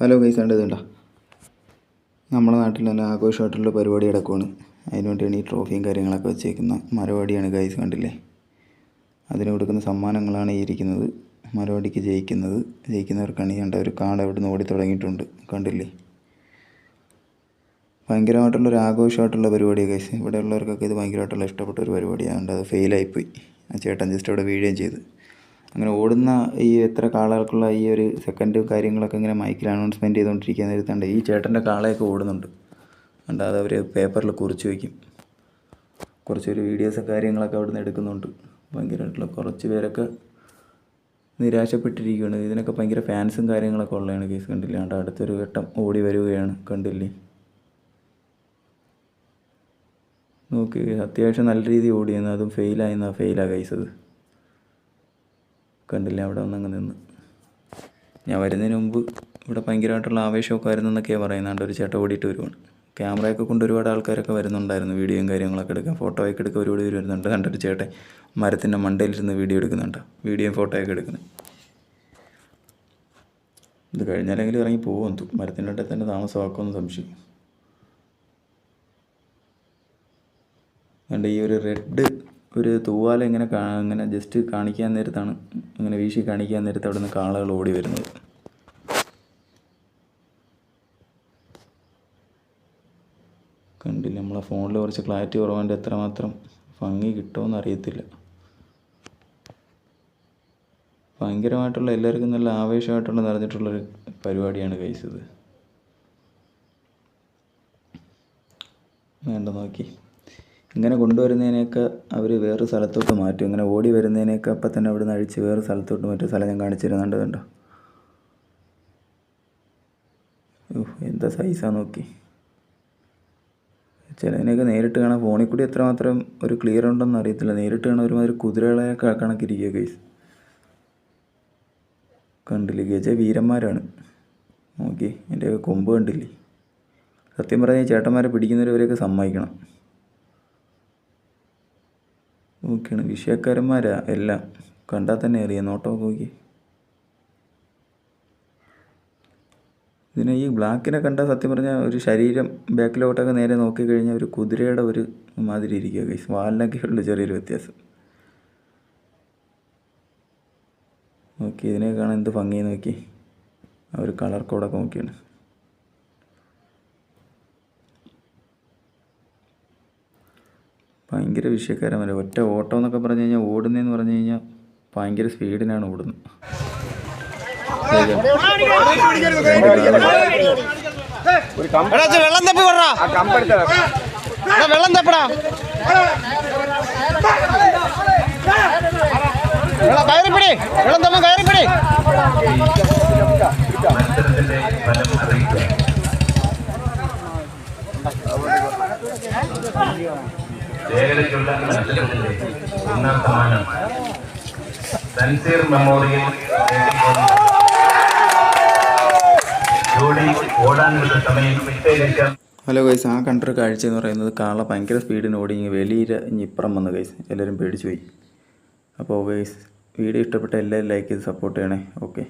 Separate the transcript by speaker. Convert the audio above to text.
Speaker 1: Hello guys കണ്ടത് കണ്ടോ? നമ്മുടെ നാട്ടിൽ തന്നെ ആഘോഷമായിട്ടുള്ള പരിപാടി നടക്കുവാണ്. അതിന് വേണ്ടിയാണ് ഈ ട്രോഫിയും കാര്യങ്ങളൊക്കെ വെച്ചേക്കുന്ന മരവാടിയാണ് ഗൈസ് കണ്ടില്ലേ? അതിന് കൊടുക്കുന്ന സമ്മാനങ്ങളാണ് ഈ ഇരിക്കുന്നത്. മരവാടിക്ക് ജയിക്കുന്നത്. ജയിക്കുന്നവർക്കാണ് ഈ കണ്ട ഒരു കാട് അവിടെ നിന്ന് ഓടി തുടങ്ങിയിട്ടുണ്ട്. കണ്ടില്ലേ? ഭയങ്കരമായിട്ടുള്ള ഒരു ആഘോഷമായിട്ടുള്ള പരിപാടിയാണ് ഗൈസ് ഇവിടെ ഉള്ളവർക്കൊക്കെ ഇത് ഭയങ്കരമായിട്ടുള്ള ഇഷ്ടപ്പെട്ട ഒരു പരിപാടിയാണ്. അത് ഫെയിലായിപ്പോയി ആ ചേട്ടൻ ജസ്റ്റ് അവിടെ വീഴുകയും ചെയ്ത്. അങ്ങനെ ഓടുന്ന ഈ എത്ര കാളകൾക്കുള്ള ഈ ഒരു സെക്കൻഡ് കാര്യങ്ങളൊക്കെ ഇങ്ങനെ മൈക്കിൽ അനൗൺസ്മെന്റ് ചെയ്തുകൊണ്ടിരിക്കുന്ന നേരത്തുണ്ട് ഈ ചേട്ടന്റെ കാളയൊക്കെ ഓടുന്നുണ്ട്. ഉണ്ട് അത് അവർ പേപ്പറിൽ കുറിച്ച് വയ്ക്കും കുറച്ചൊരു വീഡിയോസ് കാര്യങ്ങളൊക്കെ അവിടെ നിന്ന് എടുക്കുന്നുണ്ട്. ഭയങ്കരമായിട്ടുള്ള കുറച്ച് പേരൊക്കെ നിരാശപ്പെട്ടിരിക്കുകയാണ്. ഇതിനൊക്കെ ഭയങ്കര ഫാൻസും കാര്യങ്ങളൊക്കെ ഉള്ളതാണ് കേസ് കണ്ടില്ല? കണ്ട അടുത്തൊരു ഘട്ടം ഓടി വരികയാണ് കണ്ടില്ലേ? നോക്കി അത്യാവശ്യം നല്ല രീതിയിൽ ഓടിയെന്ന് അതും ഫെയിലായെന്നാ ഫെയിലാണ് കൈസത് കണ്ടില്ല അവിടെ വന്ന് അങ്ങ് നിന്ന്. ഞാൻ വരുന്നതിന് മുമ്പ് ഇവിടെ ഭയങ്കരമായിട്ടുള്ള ആവേശമൊക്കെ ആയിരുന്നു എന്നൊക്കെയാണ് പറയുന്നത് ഒരു ചേട്ടൻ ഓടിയിട്ട് വരുവാണ്. ക്യാമറയൊക്കെ കൊണ്ട് ഒരുപാട് ആൾക്കാരൊക്കെ വരുന്നുണ്ടായിരുന്നു. വീഡിയോയും കാര്യങ്ങളൊക്കെ എടുക്കാൻ ഫോട്ടോ ഒക്കെ എടുക്കാൻ ഒരുപാട് പേര് വരുന്നുണ്ട്. കണ്ടൊരു ചേട്ടൻ മരത്തിന്റെ മണ്ടയിലിരുന്ന് വീഡിയോ എടുക്കുന്നുണ്ട്. വീഡിയോയും ഫോട്ടോയൊക്കെ എടുക്കുന്നത് ഇത് കഴിഞ്ഞാലെങ്കിലും ഇറങ്ങി പോകും മരത്തിന്റെ അടുത്ത് തന്നെ താമസമാക്കുമെന്ന് സംശയം അതുകൊണ്ട് ഈ ഒരു റെഡ് ഒരു തൂവാല ഇങ്ങനെ ഇങ്ങനെ ജസ്റ്റ് കാണിക്കാൻ നേരത്താണ് ഇങ്ങനെ വീശി കാണിക്കാൻ നേരത്ത് അവിടെ നിന്ന് കാളകൾ ഓടി വരുന്നത്. കണ്ടില്ല നമ്മളെ ഫോണിൽ കുറച്ച് ക്ലാരിറ്റി കുറവുണ്ട് എത്രമാത്രം ഭംഗി കിട്ടുമെന്ന് അറിയത്തില്ല. ഭയങ്കരമായിട്ടുള്ള എല്ലാവർക്കും നല്ല ആവേശമായിട്ടുള്ള നിറഞ്ഞിട്ടുള്ളൊരു പരിപാടിയാണ് കഴിച്ചത് വേണ്ട നോക്കി. ഇങ്ങനെ കൊണ്ടുവരുന്നതിനെയൊക്കെ അവർ വേറെ സ്ഥലത്തോട്ട് മാറ്റും. ഇങ്ങനെ ഓടി വരുന്നതിനെയൊക്കെ അപ്പം തന്നെ അവിടെ നിന്ന് അഴിച്ച് വേറെ സ്ഥലത്തോട്ട് മറ്റു സ്ഥലം ഞാൻ കാണിച്ചു തരുന്നുണ്ട് കണ്ടോ? എന്താ സൈസാ നോക്കി. ചിലതിനെയൊക്കെ നേരിട്ട് കാണാൻ ഫോണിൽ കൂടി എത്രമാത്രം ഒരു ക്ലിയർ ഉണ്ടെന്ന് അറിയത്തില്ല. നേരിട്ട് കാണാൻ ഒരുമാതിരി കുതിരകളെ കണക്കിരിക്കുക കേസ് കണ്ടില്ലേ? ഗജ വീരന്മാരാണ്. നോക്കി എന്റെ കൊമ്പ് കണ്ടില്ലേ? സത്യം പറഞ്ഞാൽ ചേട്ടന്മാരെ പിടിക്കുന്നവരവരെയൊക്കെ സമ്മതിക്കണം. ഓക്കെയാണ് വിഷയക്കാരന്മാരാ എല്ലാം. കണ്ടാൽ തന്നെ അറിയാം. നോട്ടോ നോക്കി. ഇതിനെ ഈ ബ്ലാക്കിനെ കണ്ടാൽ സത്യം പറഞ്ഞാൽ ഒരു ശരീരം ബാക്കിലോട്ടൊക്കെ നേരെ നോക്കിക്കഴിഞ്ഞാൽ ഒരു കുതിരയുടെ ഒരു മാതിരി ഇരിക്കുക കൈസ് വാലിനൊക്കെ ഉള്ള ചെറിയൊരു വ്യത്യാസം. നോക്കി ഇതിനെ കാണാൻ എന്ത് ഭംഗി നോക്കി. ആ ഒരു കളർ കോഡൊക്കെ നോക്കിയാണ്. ഭയങ്കര വിഷയക്കാരന്മാരെ ഒറ്റ ഓട്ടം എന്നൊക്കെ പറഞ്ഞു കഴിഞ്ഞാൽ ഓടുന്നതെന്ന് പറഞ്ഞു കഴിഞ്ഞാൽ ഭയങ്കര സ്പീഡിനാണ് ഓടുന്നത്.
Speaker 2: Yeah. വെള്ളം തപ്പി വെള്ളം തപ്പടാ. കയറിപ്പിടി. വെള്ളം കയറിപ്പിടി.
Speaker 3: ഒന്നാം സമ്മാനം തൻസീർ മെമ്മോറിയൽ നിശ്ചയിച്ച
Speaker 1: ഹലോ ഗൈസ് ആ കണ്ടൊരു കാഴ്ച എന്ന് പറയുന്നത് കാള ഭയങ്കര സ്പീഡിന് ഓടി ഇങ്ങനെ വെളിയിൽ ഇപ്പുറം വന്നു ഗൈസ്. എല്ലാവരും പേടിച്ചു പോയി. അപ്പോൾ ഗൈസ് വീഡിയോ ഇഷ്ടപ്പെട്ട എല്ലാവരും ലൈക്ക് ചെയ്ത് സപ്പോർട്ട് ചെയ്യണേ. ഓക്കെ